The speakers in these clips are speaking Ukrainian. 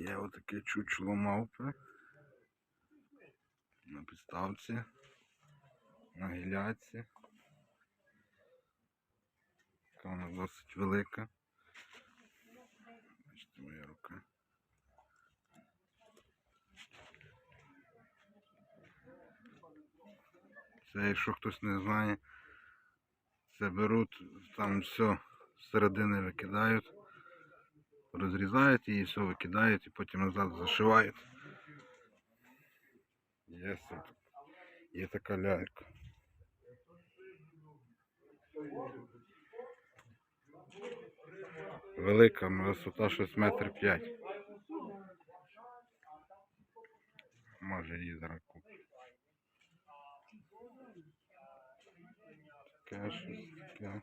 Є отаке чучело мавпи. На підставці. На гіляці. Така вона досить велика. Бачите, моя рука. Це, якщо хтось не знає, це беруть, там все з середини викидають, розрізають її, все викидають і потім назад зашивають. Є, є така лялька. Велика висота щось метр п'ять. Може її зараз куплю. Таке щось таке.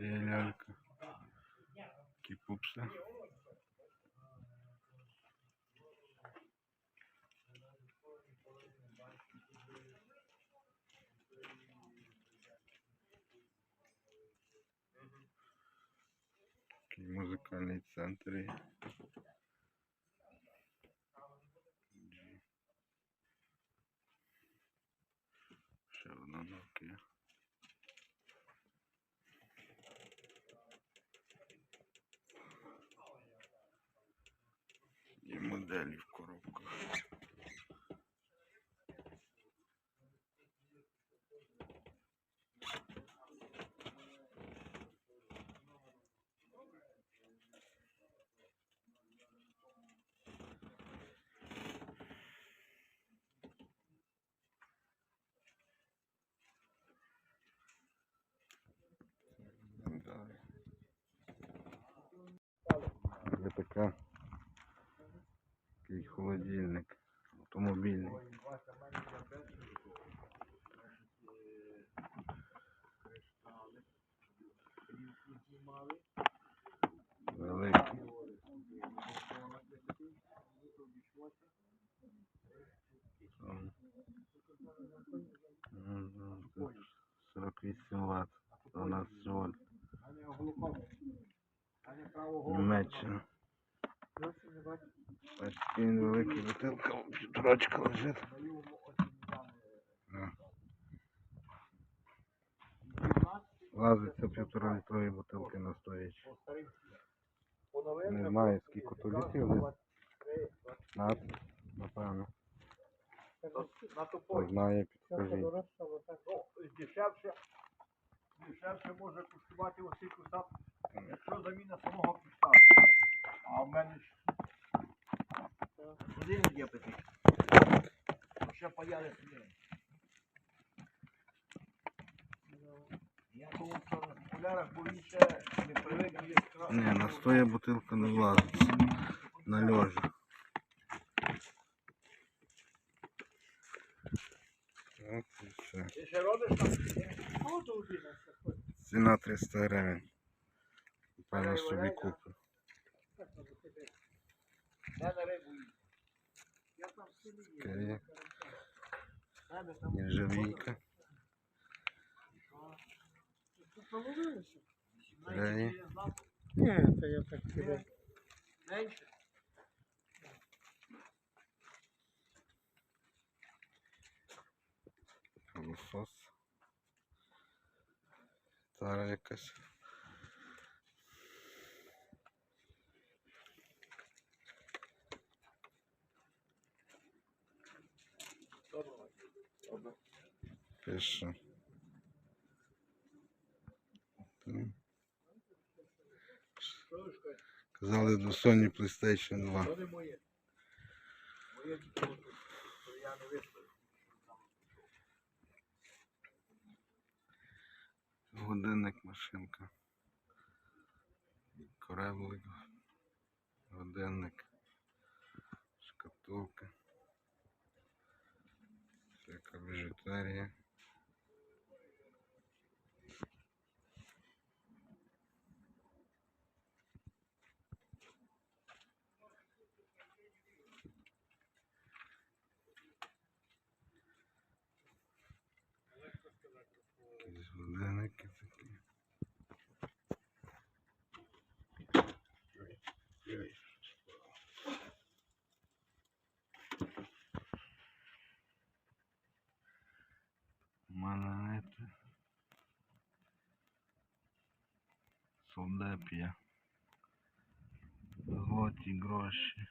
Є лялька. Такі пупси. Такий музикальний центр є. Ще одна Nokia. І моделі в коробках. Далі. Є така такий холодильник автомобільний. Великий. Бутилка, півторачка лежить. Лазиться півтора літрової бутилки на стоячі. Не знаю скільки то літрів, десь 15, напевно. Хто знає, підскажіть. Дешевше, дешевше може коштувати ось цей якщо заміна самого куста. А в мене ж один є такий. Ще паяли собі. Я був вчора в окулярах, бо він ще не привик є Ні, на стоя бутилка не влазить. На льожі. От і все. Ти ще робиш там? Ну, то вже не все. Ціна 300 гривень. Певно собі куплю. Половилося. Таке є. Ні, це я так кидаю. Менше? Лосос. Тара якась. Пише. Казали до Sony PlayStation 2. Моє. Моє тільки отут. То я не виставив. Годинник машинка. Кораблик. Годинник. Шкатулка. Така біжутерія. Якісь годинники такі. Монети. Солдепія. Злоті гроші.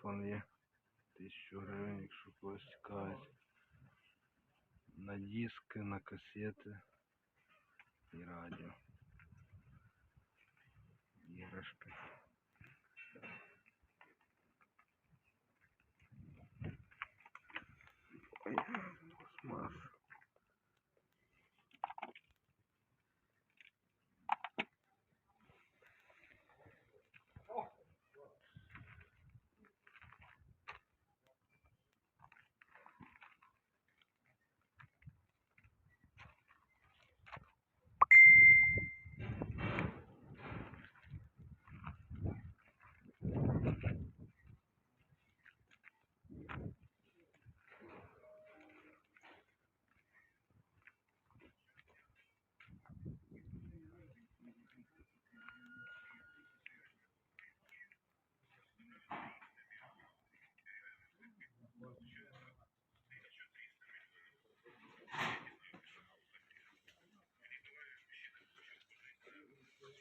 магнітофон є. Тисячу гривень, якщо когось цікавить. На диски, на касети і радіо. Іграшки. Ой,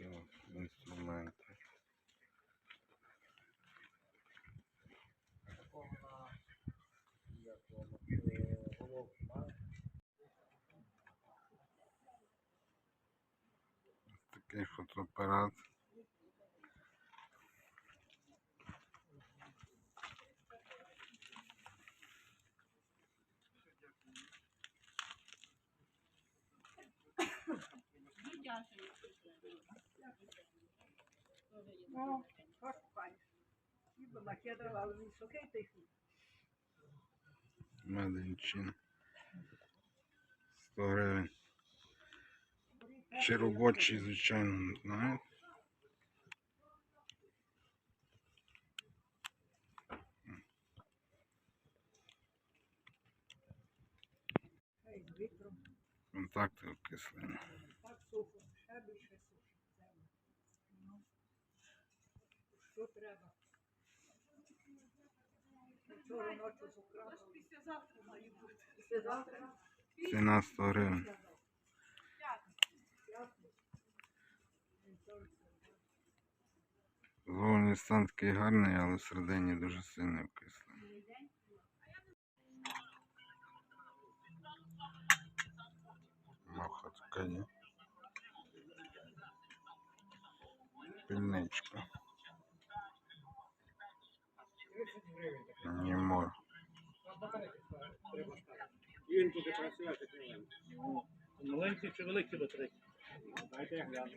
Все, інструменти. Такий фотоапарат. Ну, як пані. Ніби накидала, але він сухий тихий. Меденчин. 100 гривень. Чи робочий, звичайно, не знаю. Контакти окислені. Так сухо, ще більше сухо. Землю. Ну, що треба? Вчора ночі покрапала. Післязавтра має бути. Післязавтра? Ціна 100 гривень. Зовні стан такий гарний, але всередині дуже сильно окислений. Маха така є. Пільничка. 30 гривень. Німор. Він буде працювати. Маленький чи великий батарейки? Дайте я гляну.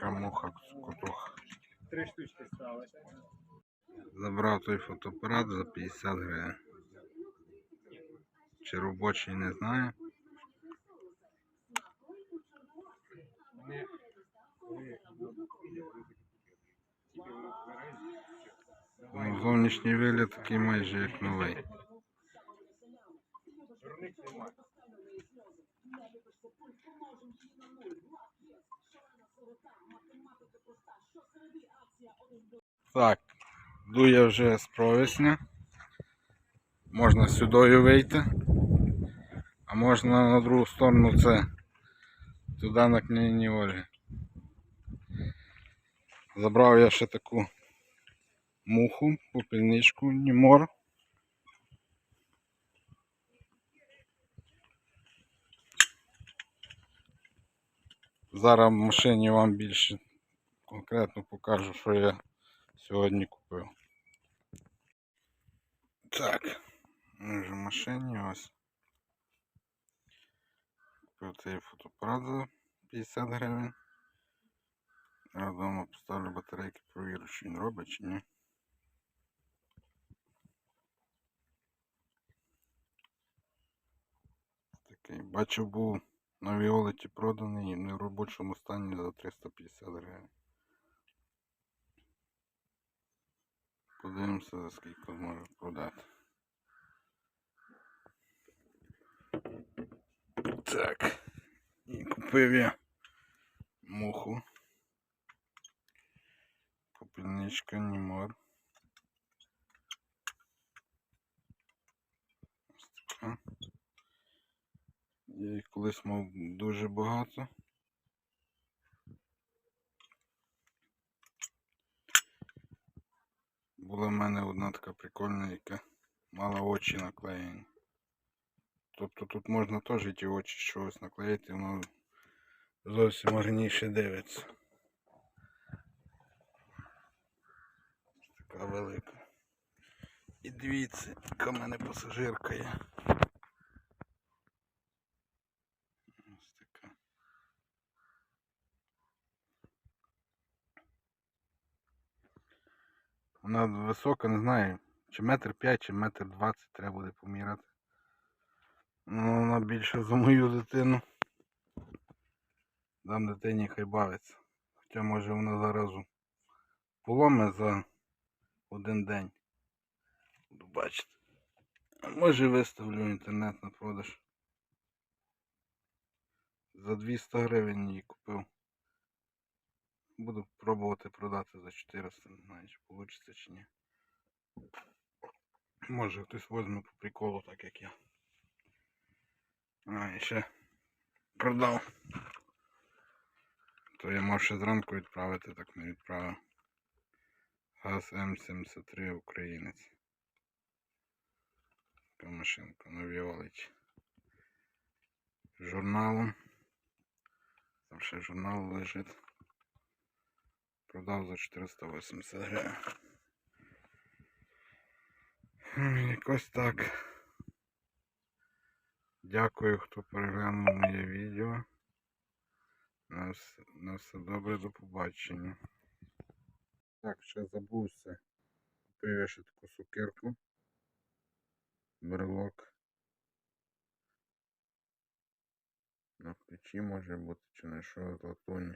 Камуха котуха. три штучки ставити. Забрав той фотоапарат за 50 гривень. Чи робочий не знаю. Зовнішній вигляд такий майже як новий. Так, йду я вже з провісня. Можна сюдою вийти. А можна на другу сторону це туди на княгині Ольги. Забрав я ще таку муху, попільничку, німор. Зараз в машині вам більше конкретно покажу, що я сьогодні купив. Так, ми вже в машині ось. Купив цей фотоапарат за 50 гривень. Я вдома поставлю батарейки, провірю, чи він робить чи ні. Такий. Бачив, був на Віолеті проданий не в робочому стані за 350 гривень. Подивимося, за скільки зможу продати. Так. І купив я муху. Попільничка Німор. Ось така. Я їх колись мав дуже багато. Була в мене одна така прикольна, яка мала очі наклеєні. Тобто тут можна теж ті очі щось наклеїти, воно зовсім гарніше дивиться. Така велика. І дивіться, яка в мене пасажирка є. Ось така. Вона висока, не знаю, чи метр п'ять, чи метр двадцять треба буде поміряти. Ну, вона більше за мою дитину. Дам дитині хай бавиться. Хоча може вона зараз поломе за один день. Буду бачити. Може виставлю інтернет на продаж. За 200 гривень її купив. Буду пробувати продати за 400, не знаю, чи вийде чи ні. Може хтось возьме по приколу, так як я. А, і ще продав. То я мав ще зранку відправити, так не відправив. ГАЗ М73 українець. Така машинка на Віолеті. З Журналом. Там ще журнал лежить. Продав за 480 гривень. Якось так. Дякую, хто переглянув моє відео. На все, на все добре, до побачення. Так, ще забувся. Купив я ще таку сукерку. Брелок. На плечі може бути, чи не що з латуні.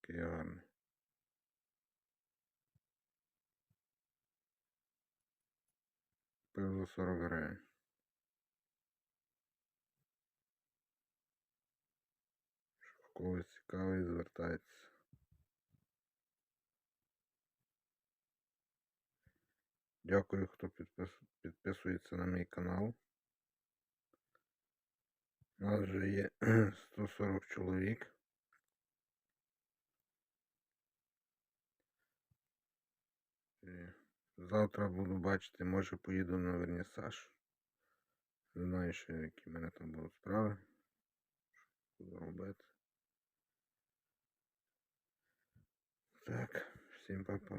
Такий гарний. Купив за 40 гривень. Когось цікавий, звертайтеся. Дякую, хто підпис... підписується на мій канал. У нас вже є 140 чоловік. Завтра буду бачити, може поїду на вернісаж. Не знаю ще, які в мене там будуть справи. Що буду робити. Так, всім па-па.